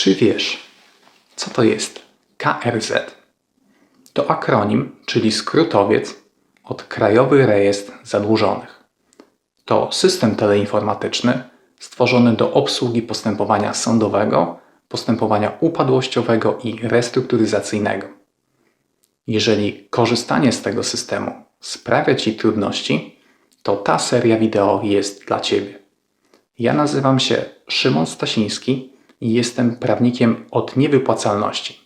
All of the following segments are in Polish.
Czy wiesz, co to jest KRZ? To akronim, czyli skrótowiec od Krajowy Rejestr Zadłużonych. To system teleinformatyczny stworzony do obsługi postępowania sądowego, postępowania upadłościowego i restrukturyzacyjnego. Jeżeli korzystanie z tego systemu sprawia Ci trudności, to ta seria wideo jest dla Ciebie. Ja nazywam się Szymon Stasiński i jestem prawnikiem od niewypłacalności.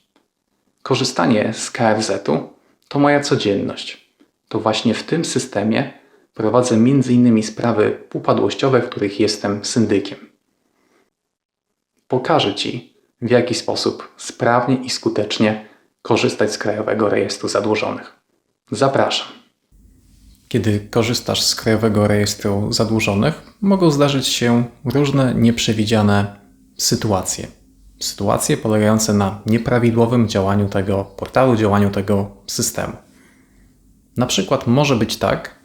Korzystanie z KRZ-u to moja codzienność. To właśnie w tym systemie prowadzę m.in. sprawy upadłościowe, w których jestem syndykiem. Pokażę Ci, w jaki sposób sprawnie i skutecznie korzystać z Krajowego Rejestru Zadłużonych. Zapraszam. Kiedy korzystasz z Krajowego Rejestru Zadłużonych, mogą zdarzyć się różne nieprzewidziane sytuacje. Sytuacje polegające na nieprawidłowym działaniu tego portalu, działaniu tego systemu. Na przykład może być tak,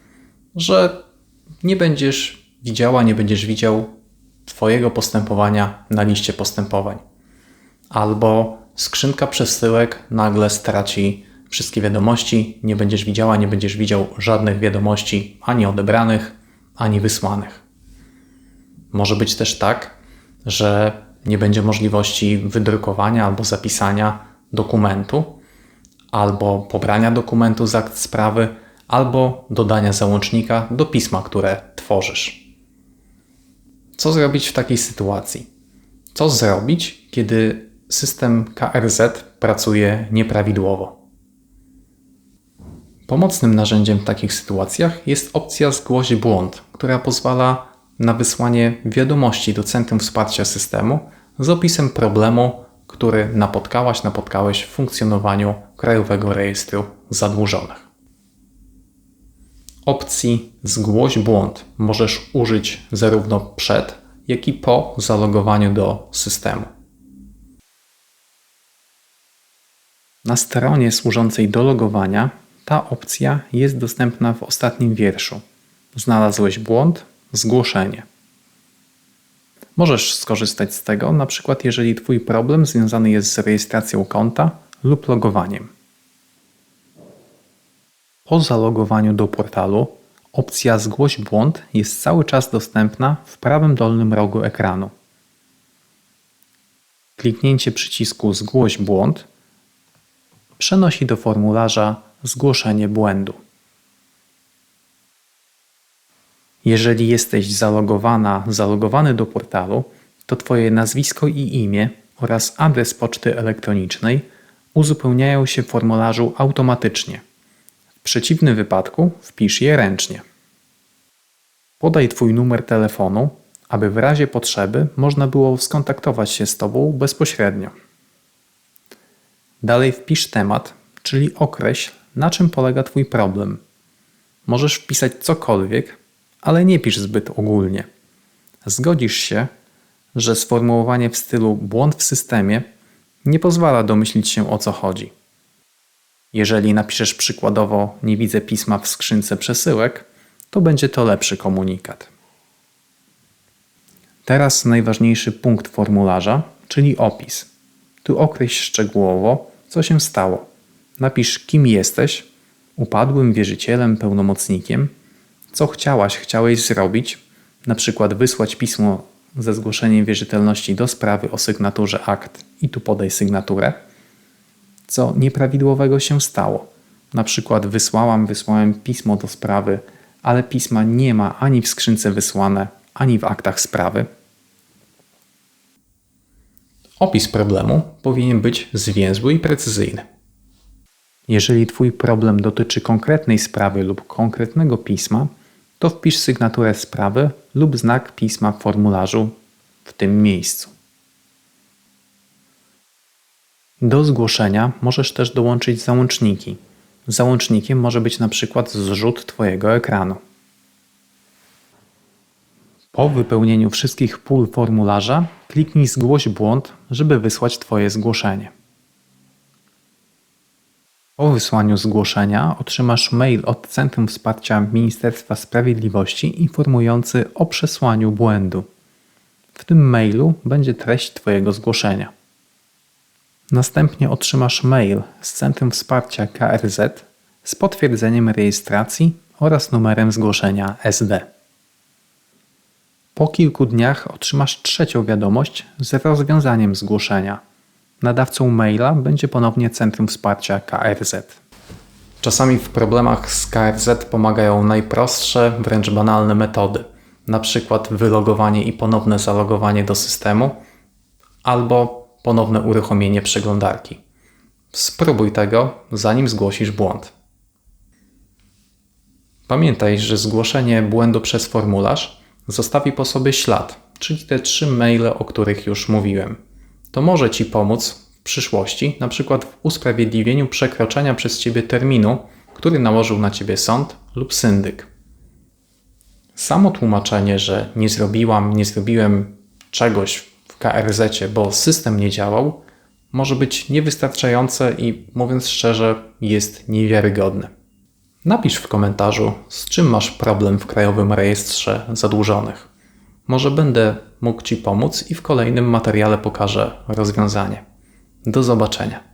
że nie będziesz widziała, nie będziesz widział Twojego postępowania na liście postępowań. Albo skrzynka przesyłek nagle straci wszystkie wiadomości, nie będziesz widziała, nie będziesz widział żadnych wiadomości ani odebranych, ani wysłanych. Może być też tak, że nie będzie możliwości wydrukowania albo zapisania dokumentu, albo pobrania dokumentu z akt sprawy, albo dodania załącznika do pisma, które tworzysz. Co zrobić w takiej sytuacji? Co zrobić, kiedy system KRZ pracuje nieprawidłowo? Pomocnym narzędziem w takich sytuacjach jest opcja Zgłoś błąd, która pozwala na wysłanie wiadomości do Centrum Wsparcia Systemu z opisem problemu, który napotkałaś, napotkałeś w funkcjonowaniu Krajowego Rejestru Zadłużonych. Opcji Zgłoś błąd możesz użyć zarówno przed, jak i po zalogowaniu do systemu. Na stronie służącej do logowania ta opcja jest dostępna w ostatnim wierszu. Znalazłeś błąd? Zgłoszenie. Możesz skorzystać z tego, na przykład jeżeli Twój problem związany jest z rejestracją konta lub logowaniem. Po zalogowaniu do portalu opcja Zgłoś błąd jest cały czas dostępna w prawym dolnym rogu ekranu. Kliknięcie przycisku Zgłoś błąd przenosi do formularza Zgłoszenie błędu. Jeżeli jesteś zalogowana, zalogowany do portalu, to Twoje nazwisko i imię oraz adres poczty elektronicznej uzupełniają się w formularzu automatycznie. W przeciwnym wypadku wpisz je ręcznie. Podaj Twój numer telefonu, aby w razie potrzeby można było skontaktować się z Tobą bezpośrednio. Dalej wpisz temat, czyli określ, na czym polega Twój problem. Możesz wpisać cokolwiek, ale nie pisz zbyt ogólnie. Zgodzisz się, że sformułowanie w stylu błąd w systemie nie pozwala domyślić się o co chodzi. Jeżeli napiszesz przykładowo nie widzę pisma w skrzynce przesyłek, to będzie to lepszy komunikat. Teraz najważniejszy punkt formularza, czyli opis. Tu określ szczegółowo, co się stało. Napisz, kim jesteś, upadłym wierzycielem, pełnomocnikiem, co chciałaś, chciałeś zrobić, na przykład wysłać pismo ze zgłoszeniem wierzytelności do sprawy o sygnaturze akt i tu podaj sygnaturę, co nieprawidłowego się stało. Na przykład wysłałam, wysłałem pismo do sprawy, ale pisma nie ma ani w skrzynce wysłane, ani w aktach sprawy. Opis problemu powinien być zwięzły i precyzyjny. Jeżeli Twój problem dotyczy konkretnej sprawy lub konkretnego pisma, to wpisz sygnaturę sprawy lub znak pisma w formularzu w tym miejscu. Do zgłoszenia możesz też dołączyć załączniki. Załącznikiem może być na przykład zrzut Twojego ekranu. Po wypełnieniu wszystkich pól formularza kliknij Zgłoś błąd, żeby wysłać Twoje zgłoszenie. Po wysłaniu zgłoszenia otrzymasz mail od Centrum Wsparcia Ministerstwa Sprawiedliwości informujący o przesłaniu błędu. W tym mailu będzie treść Twojego zgłoszenia. Następnie otrzymasz mail z Centrum Wsparcia KRZ z potwierdzeniem rejestracji oraz numerem zgłoszenia SD. Po kilku dniach otrzymasz trzecią wiadomość z rozwiązaniem zgłoszenia. Nadawcą maila będzie ponownie Centrum Wsparcia KRZ. Czasami w problemach z KRZ pomagają najprostsze, wręcz banalne metody, przykład wylogowanie i ponowne zalogowanie do systemu albo ponowne uruchomienie przeglądarki. Spróbuj tego, zanim zgłosisz błąd. Pamiętaj, że zgłoszenie błędu przez formularz zostawi po sobie ślad, czyli te trzy maile, o których już mówiłem. To może Ci pomóc w przyszłości, na przykład w usprawiedliwieniu przekroczenia przez Ciebie terminu, który nałożył na Ciebie sąd lub syndyk. Samo tłumaczenie, że nie zrobiłam, nie zrobiłem czegoś w KRZ, bo system nie działał, może być niewystarczające i mówiąc szczerze, jest niewiarygodne. Napisz w komentarzu, z czym masz problem w Krajowym Rejestrze Zadłużonych. Może będę mógł Ci pomóc i w kolejnym materiale pokażę rozwiązanie. Do zobaczenia.